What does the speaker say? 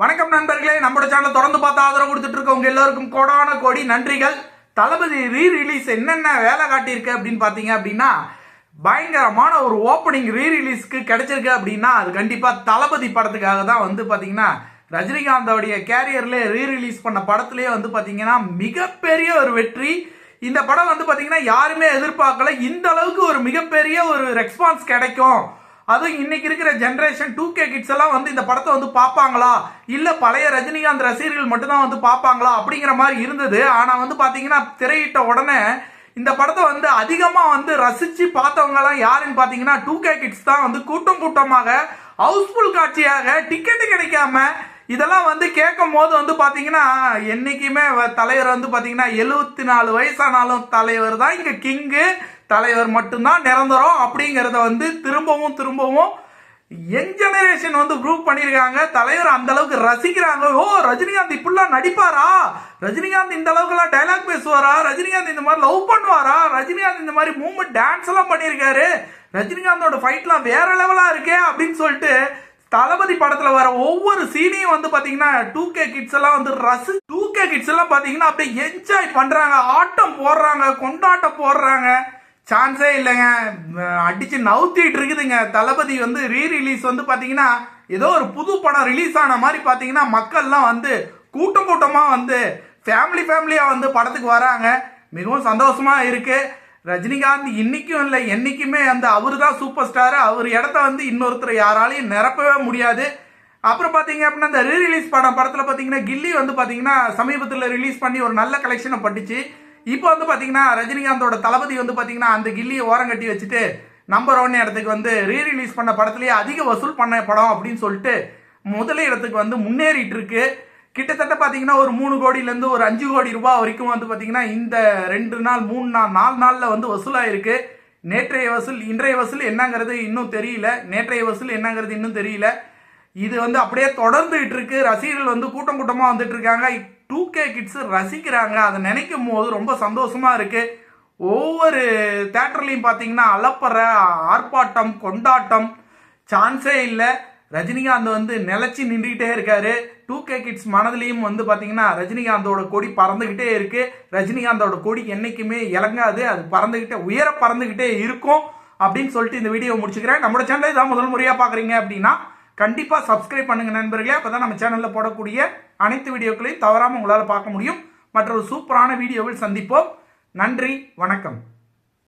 வணக்கம் நண்பர்களே நம்மளோட சேனல் தொடர்ந்து பார்த்து ஆதரவு கொடுத்துட்டு இருக்கவங்க எல்லாருக்கும் கோடான கோடி நன்றிகள். தளபதி ரீ ரிலீஸ் என்னென்ன வேலை காட்டியிருக்கு அப்படின்னு பார்த்தீங்க அப்படின்னா பயங்கரமான ஒரு ஓப்பனிங் ரீ ரிலீஸ்க்கு கிடைச்சிருக்கு அப்படின்னா அது கண்டிப்பாக தளபதி படத்துக்காக தான் வந்து பார்த்தீங்கன்னா ரஜினிகாந்தோடைய கேரியரில் ரீ ரிலீஸ் பண்ண படத்துலேயே வந்து பார்த்தீங்கன்னா மிகப்பெரிய ஒரு வெற்றி. இந்த படம் வந்து பார்த்தீங்கன்னா யாருமே எதிர்பார்க்கல. இந்த அளவுக்கு ஒரு மிகப்பெரிய ஒரு ரெஸ்பான்ஸ் கிடைக்கும். அதுவும் இன்னைக்கு இருக்கிற ஜென்ரேஷன் டூ கே கிட்ஸ் எல்லாம் வந்து இந்த படத்தை வந்து பார்ப்பாங்களா? இல்ல பழைய ரஜினிகாந்த் ரசிகர்கள் மட்டும்தான் வந்து பார்ப்பாங்களா? அப்படிங்கிற மாதிரி இருந்தது. ஆனா வந்து பாத்தீங்கன்னா திரையிட்ட உடனே இந்த படத்தை வந்து அதிகமாக வந்து ரசிச்சு பார்த்தவங்க எல்லாம் யாருன்னு பாத்தீங்கன்னா டூ கே கிட்ஸ் தான் வந்து கூட்டம் கூட்டமாக ஹவுஸ்ஃபுல் காட்சியாக டிக்கெட் கிடைக்காம இதெல்லாம் வந்து கேட்கும் போது வந்து பாத்தீங்கன்னா என்னைக்குமே வ- தலைவர் வந்து பாத்தீங்கன்னா எழுபத்தி நாலு வயசானாலும் தலைவர் தான் இங்க கிங்கு தலைவர் மட்டும்தான் நிரந்தரம் அப்படிங்கிறத வந்து திரும்பவும் திரும்பவும் யங் ஜெனரேஷன் வந்து ப்ரூவ் பண்ணியிருக்காங்க தலைவர் அந்த அளவுக்கு ரசிக்கிறாங்க ஓ ரஜினிகாந்த் இப்படிலாம் நடிப்பாரா? ரஜினிகாந்த் இந்த அளவுக்குலாம் டைலாக் பேசுவாரா? ரஜினிகாந்த் இந்த மாதிரி லவ் பண்ணுவாரா? ரஜினிகாந்த் இந்த மாதிரி மூமெண்ட் டான்ஸ் எல்லாம் பண்ணியிருக்காரு ரஜினிகாந்தோட ஃபைட்லாம் வேற லெவலாக இருக்கே அப்படின்னு சொல்லிட்டு தளபதி படத்தில் வர ஒவ்வொரு சீனையும் வந்து பார்த்தீங்கன்னா டூ கே கிட்ஸ் எல்லாம் வந்து ரசி டூ கே கிட்ஸ் எல்லாம் பார்த்தீங்கன்னா அப்படியே என்ஜாய் பண்ணுறாங்க ஆட்டம் போடுறாங்க கொண்டாட்டம் போடுறாங்க. சான்ஸே இல்லைங்க. அடித்து அடிச்சு நவுத்திட்டு இருக்குதுங்க. தளபதி வந்து ரீ ரிலீஸ் வந்து பாத்தீங்கன்னா ஏதோ ஒரு புது படம் ரிலீஸ் ஆன மாதிரி பாத்தீங்கன்னா மக்கள்லாம் வந்து கூட்டம் கூட்டமா வந்து ஃபேமிலி ஃபேமிலியா வந்து படத்துக்கு வராங்க. மிகவும் சந்தோஷமா இருக்கு. ரஜினிகாந்த் இன்னைக்கும் இல்லை என்னைக்குமே அந்த அவர் தான் சூப்பர் ஸ்டார் அவர் இடத்த வந்து இன்னொருத்தர் யாராலையும் நிரப்பவே முடியாது. அப்புறம் பார்த்தீங்க அப்படின்னா அந்த ரீ ரிலீஸ் படம் படத்தில் பார்த்தீங்கன்னா கில்லி வந்து பார்த்தீங்கன்னா சமீபத்தில் ரிலீஸ் பண்ணி ஒரு நல்ல கலெக்ஷனை பட்டுச்சு. இப்போ வந்து பார்த்தீங்கன்னா ரஜினிகாந்தோட தளபதி வந்து பார்த்தீங்கன்னா அந்த கில்லியை ஓரம் கட்டி வச்சுட்டு நம்பர் ஒன் இடத்துக்கு வந்து ரீ ரிலீஸ் பண்ண படத்துலேயே அதிக வசூல் பண்ண படம் அப்படின்னு சொல்லிட்டு முதல் இடத்துக்கு வந்து முன்னேறிட்டு இருக்கு. கிட்டத்தட்ட பார்த்தீங்கன்னா ஒரு மூணு கோடியிலேருந்து ஒரு அஞ்சு கோடி ரூபாய் வரைக்கும் வந்து பார்த்தீங்கன்னா இந்த ரெண்டு நாள் மூணு நாள் நாலு நாளில் வந்து வசூலாயிருக்கு. நேற்றைய வசூல் இன்றைய வசூல் என்னங்கிறது இன்னும் தெரியல. நேற்றைய வசூல் என்னங்கிறது இன்னும் தெரியல. இது வந்து அப்படியே தொடர்ந்துகிட்டு இருக்கு ரசிகர்கள் வந்து கூட்டம் கூட்டமாக வந்துட்டு இருக்காங்க டூ கே கிட்ஸ் ரசிக்கிறாங்க. அதை நினைக்கும் போது ரொம்ப சந்தோஷமா இருக்கு. ஒவ்வொரு தேட்டர்லையும் பார்த்தீங்கன்னா அலப்பற ஆர்ப்பாட்டம் கொண்டாட்டம் சான்ஸே இல்லை. ரஜினிகாந்த் வந்து நிலச்சி நின்றுகிட்டே இருக்காரு. டூ கே கிட்ஸ் மனதிலையும் வந்து பார்த்தீங்கன்னா ரஜினிகாந்தோட கொடி பறந்துக்கிட்டே இருக்கு. ரஜினிகாந்தோட கொடி என்றைக்குமே இறங்காது. அது பறந்துக்கிட்டே உயர பறந்துக்கிட்டே இருக்கும். அப்படின்னு சொல்லிட்டு இந்த வீடியோ முடிச்சுக்கிறேன். நம்மளோட சேனலை தான் முதல் முறையாக பார்க்குறீங்க அப்படின்னா கண்டிப்பாக சப்ஸ்கிரைப் பண்ணுங்க நண்பர்களே. அப்போ தான் நம்ம சேனலில் போடக்கூடிய அனைத்து வீடியோக்களையும் தவறாமல் உங்களால் பார்க்க முடியும். மற்றொரு சூப்பரான வீடியோவில் சந்திப்போம். நன்றி வணக்கம்.